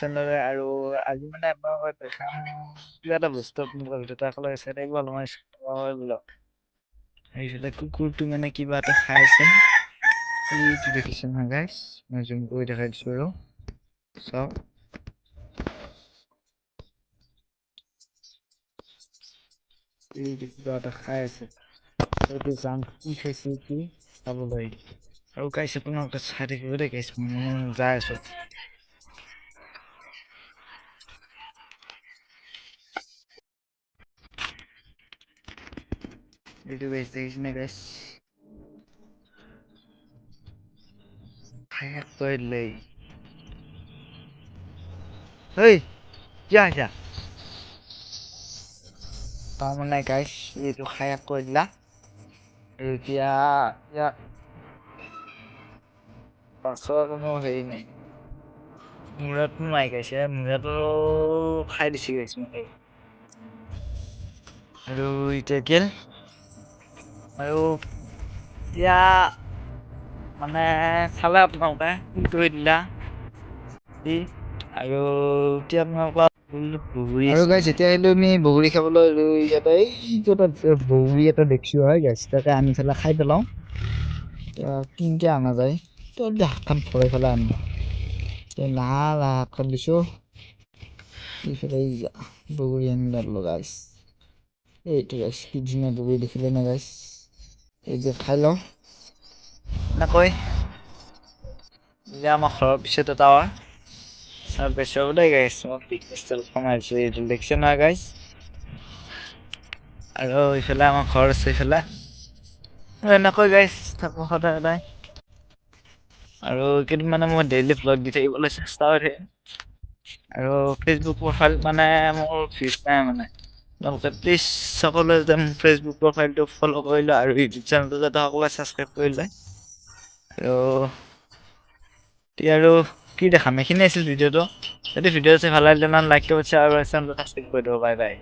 চেনেলৰে আৰু আজি মানে আপোনালোকক দেখাম কিবা এটা বস্তু আপোনালোকৰ আকৌ চাই থাকিব অলপমান ব্লগ সেইফালে কুকুৰটো মানে কিবা এটা খাই আছে। এইটো দেখিছে নহয় গাইছ মই জুম কৰি দেখাই দিছোঁ আৰু। চাওক আৰু গাইছ আপোনালোকে চাই থাকিব দেই গাইছ মই যাই আছোঁ। Reducing Negres. Hack tên lấy. Hey, yeah yeah. Tama na guys, dito kaya ko na. Kaya, ya. Paso ako mo sa ini. Murat mo ay guys, ya. Murat lo kaya di si guys mo. Hello, Itakel. Hello, Itakel এতিয়া মানে চালে আপোনালোকে কি কৰি দিলা দি আৰু এতিয়া আপোনালোকৰ আৰু গাইছ এতিয়া আহিলো আমি বগৰী খাবলৈ আৰু ইয়াতে এইটো এটা বগৰী এটা দেখিছোঁ হয় গাইছ তাকে আনি পেলাই খাই পেলাওঁ এতিয়া কিনকে অনা যায় তো হাতখন ভৰাই পেলাই আনো এতিয়া লাহ লাহ হাতখন দিছোঁ এইফালে এইয়া বগৰী আনিলোঁ গাইছ এইটো গাইছ কি ধুনীয়া বগৰী দেখিলে নে গাইছ এই যে খাই লওঁ এনেকৈ এতিয়া আমাৰ ঘৰৰ পিছতে টাৱাৰ তাৰ পিছত দেই গাইছ মই পিকনিক ষ্টাইল কমাইছোঁ এইটো দেখিছে নহয় গাইছ আৰু ইফালে আমাৰ ঘৰ আছে ইফালে আৰু এনেকৈ গাইছ থাকোঁ সদায় সদায় আৰু কেইদিনমানে মই ডেইলি ভ্লগ দি থাকিবলৈ চেষ্টা কৰি আৰু ফেচবুক প্ৰফাইল মানে মোৰ ভিউজ নাই মানে আপোনালোকে প্লিজ সকলোৱে মোৰ ফেচবুক প্ৰফাইলটো ফ'ল' কৰি লয় আৰু ইউটিউব চেনেলটো যাতে সকলোৱে ছাবস্ক্ৰাইব কৰি লয় আৰু এতিয়া আৰু কি দেখাম এইখিনিয়ে আছিল ভিডিঅ'টো যদি ভিডিঅ' চাই ভাল লাগিলে লাইক কৰিব কৰিব চেনেলটো ছাবস্ক্ৰাইব কৰি দিব বাই বাই